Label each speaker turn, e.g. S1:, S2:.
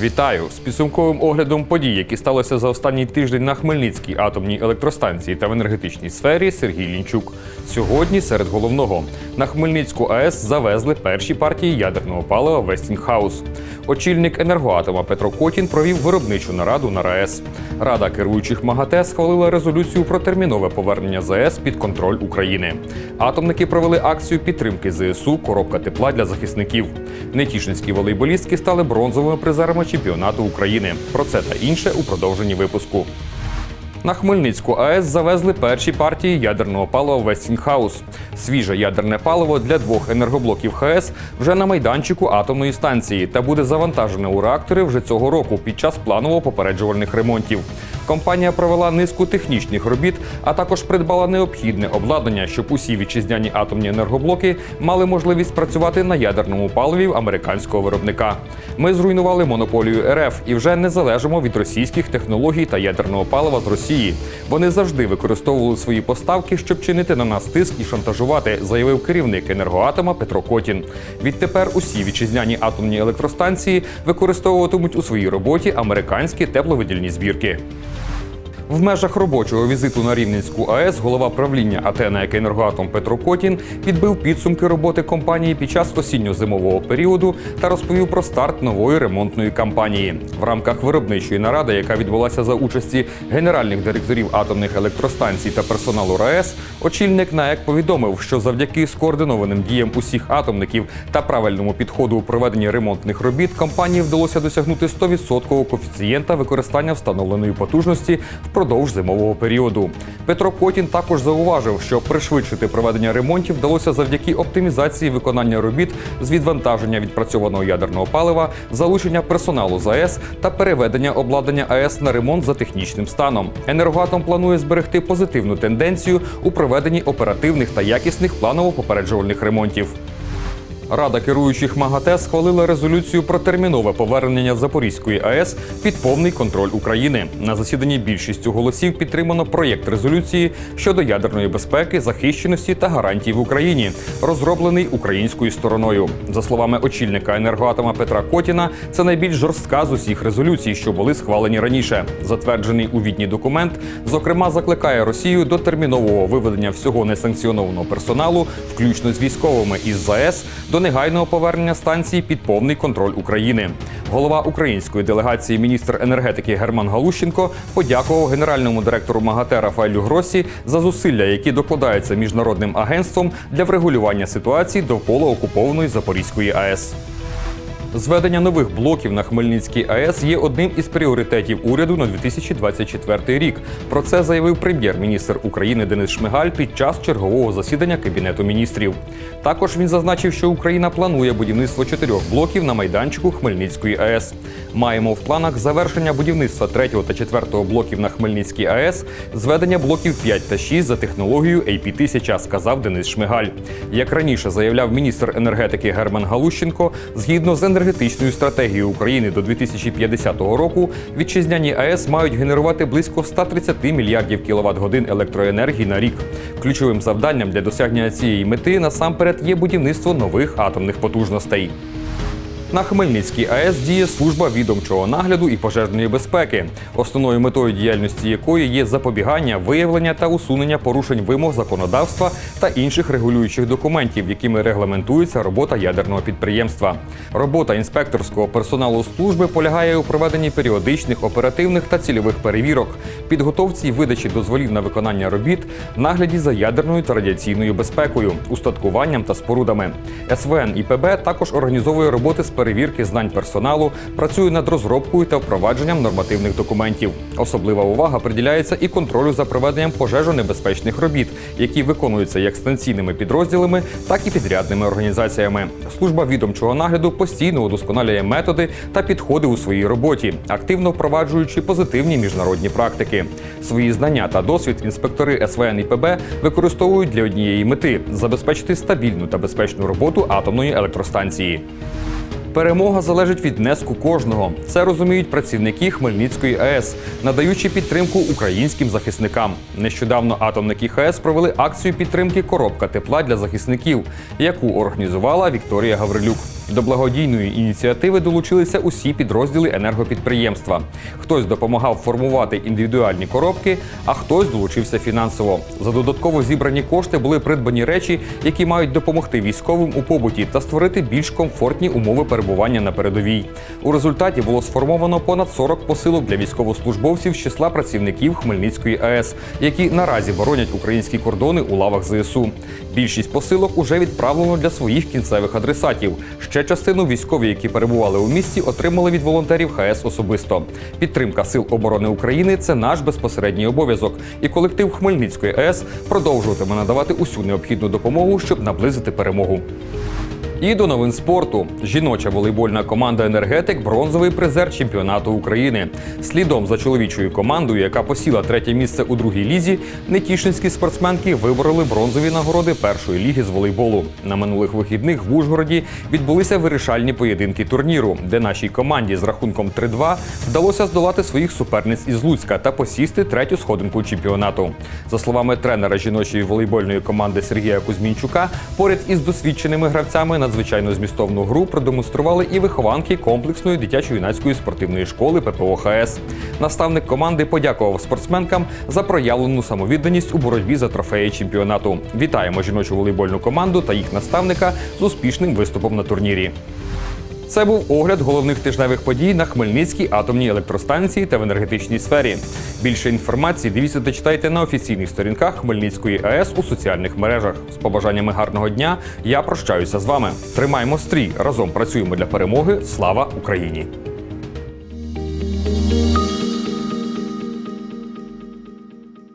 S1: Вітаю з підсумковим оглядом подій, які сталися за останній тиждень на Хмельницькій атомній електростанції та в енергетичній сфері. Сергій Лінчук. Сьогодні серед головного на Хмельницьку АЕС завезли перші партії ядерного палива Вестінгхаус. Очільник енергоатома Петро Котін провів виробничу нараду на РАЕС. Рада керуючих МАГАТЕ схвалила резолюцію про термінове повернення ЗАЕС під контроль України. Атомники провели акцію підтримки ЗСУ Коробка тепла для захисників. Нетішинські волейболістки стали бронзовими призерами чемпіонату України. Про це та інше у продовженні випуску. На Хмельницьку АЕС завезли перші партії ядерного палива Вестінгхаус. Свіже ядерне паливо для двох енергоблоків ХАЕС вже на майданчику атомної станції та буде завантажене у реактори вже цього року під час планово попереджувальних ремонтів. Компанія провела низку технічних робіт, а також придбала необхідне обладнання, щоб усі вітчизняні атомні енергоблоки мали можливість працювати на ядерному паливі американського виробника. Ми зруйнували монополію РФ і вже не залежимо від російських технологій та ядерного палива з Росії. Вони завжди використовували свої поставки, щоб чинити на нас тиск і шантажувати, заявив керівник енергоатома Петро Котін. Відтепер усі вітчизняні атомні електростанції використовуватимуть у своїй роботі американські тепловидільні збірки. В межах робочого візиту на Рівненську АЕС голова правління Атена «Екенергоатом» Петро Котін підбив підсумки роботи компанії під час осінньо-зимового періоду та розповів про старт нової ремонтної кампанії. В рамках виробничої наради, яка відбулася за участі генеральних директорів атомних електростанцій та персоналу РАЕС, очільник НАЕК повідомив, що завдяки скоординованим діям усіх атомників та правильному підходу у проведенні ремонтних робіт компанії вдалося досягнути 100% коефіцієнта використання встановленої потужності впродовж зимового періоду. Петро Котін також зауважив, що пришвидшити проведення ремонтів вдалося завдяки оптимізації виконання робіт з відвантаження відпрацьованого ядерного палива, залучення персоналу з АЕС та переведення обладнання АЕС на ремонт за технічним станом. Енергоатом планує зберегти позитивну тенденцію у проведенні оперативних та якісних планово-попереджувальних ремонтів. Рада керуючих МАГАТЕ схвалила резолюцію про термінове повернення Запорізької АЕС під повний контроль України. На засіданні більшістю голосів підтримано проєкт резолюції щодо ядерної безпеки, захищеності та гарантій в Україні, розроблений українською стороною. За словами очільника енергоатома Петра Котіна, це найбільш жорстка з усіх резолюцій, що були схвалені раніше. Затверджений у відні документ, зокрема, закликає Росію до термінового виведення всього несанкціонованого персоналу, включно з військовими із ЗАЕС, до негайного повернення станції під повний контроль України. Голова української делегації, міністр енергетики Герман Галущенко, подякував генеральному директору МАГАТЕ Рафаелю Гросі за зусилля, які докладаються міжнародним агентством для врегулювання ситуації довкола окупованої Запорізької АЕС. Зведення нових блоків на Хмельницькій АЕС є одним із пріоритетів уряду на 2024 рік. Про це заявив прем'єр-міністр України Денис Шмигаль під час чергового засідання Кабінету міністрів. Також він зазначив, що Україна планує будівництво чотирьох блоків на майданчику Хмельницької АЕС. Маємо в планах завершення будівництва третього та четвертого блоків на Хмельницькій АЕС, зведення блоків 5 та 6 за технологією AP-1000, сказав Денис Шмигаль. Як раніше заявляв міністр енергетики Герман Галущенко, згідно з енергетичною стратегією України до 2050 року, вітчизняні АЕС мають генерувати близько 130 мільярдів кіловат годин електроенергії на рік. Ключовим завданням для досягнення цієї мети насамперед є будівництво нових атомних потужностей. На Хмельницькій АЕС діє служба відомчого нагляду і пожежної безпеки, основною метою діяльності якої є запобігання, виявлення та усунення порушень вимог законодавства та інших регулюючих документів, якими регламентується робота ядерного підприємства. Робота інспекторського персоналу служби полягає у проведенні періодичних оперативних та цільових перевірок, підготовці видачі дозволів на виконання робіт, нагляді за ядерною та радіаційною безпекою, устаткуванням та спорудами. СВН і ПБ також організовує роботи з перевірки знань персоналу, працює над розробкою та впровадженням нормативних документів. Особлива увага приділяється і контролю за проведенням пожежонебезпечних робіт, які виконуються як станційними підрозділами, так і підрядними організаціями. Служба відомчого нагляду постійно удосконалює методи та підходи у своїй роботі, активно впроваджуючи позитивні міжнародні практики. Свої знання та досвід інспектори СВН і ПБ використовують для однієї мети забезпечити стабільну та безпечну роботу атомної електростанції. Перемога залежить від внеску кожного. Це розуміють працівники Хмельницької АЕС, надаючи підтримку українським захисникам. Нещодавно атомники ХАЕС провели акцію підтримки Коробка тепла для захисників, яку організувала Вікторія Гаврилюк. До благодійної ініціативи долучилися усі підрозділи енергопідприємства. Хтось допомагав формувати індивідуальні коробки, а хтось долучився фінансово. За додатково зібрані кошти були придбані речі, які мають допомогти військовим у побуті та створити більш комфортні умови перебування на передовій. У результаті було сформовано понад 40 посилок для військовослужбовців з числа працівників Хмельницької АЕС, які наразі боронять українські кордони у лавах ЗСУ. Більшість посилок уже відправлено для своїх кінцевих адресатів. Ще частину військові, які перебували у місті, отримали від волонтерів ХС особисто. Підтримка сил оборони України це наш безпосередній обов'язок, і колектив Хмельницької АЕС продовжуватиме надавати усю необхідну допомогу, щоб наблизити перемогу. І до новин спорту. Жіноча волейбольна команда Енергетик бронзовий призер чемпіонату України. Слідом за чоловічою командою, яка посіла третє місце у другій лізі, нетішинські спортсменки вибороли бронзові нагороди першої ліги з волейболу. На минулих вихідних в Ужгороді відбулися вирішальні поєдинки турніру, де нашій команді з рахунком 3-2 вдалося здолати своїх суперниць із Луцька та посісти третю сходинку чемпіонату. За словами тренера жіночої волейбольної команди Сергія Кузьмінчука, поряд із досвідченими гравцями надзвичайно змістовну гру продемонстрували і вихованки комплексної дитячо-юнацької спортивної школи ППО ХС. Наставник команди подякував спортсменкам за проявлену самовідданість у боротьбі за трофеї чемпіонату. Вітаємо жіночу волейбольну команду та їх наставника з успішним виступом на турнірі. Це був огляд головних тижневих подій на Хмельницькій атомній електростанції та в енергетичній сфері. Більше інформації дивіться та читайте на офіційних сторінках Хмельницької АЕС у соціальних мережах. З побажаннями гарного дня я прощаюся з вами. Тримаємо стрій разом працюємо для перемоги. Слава Україні!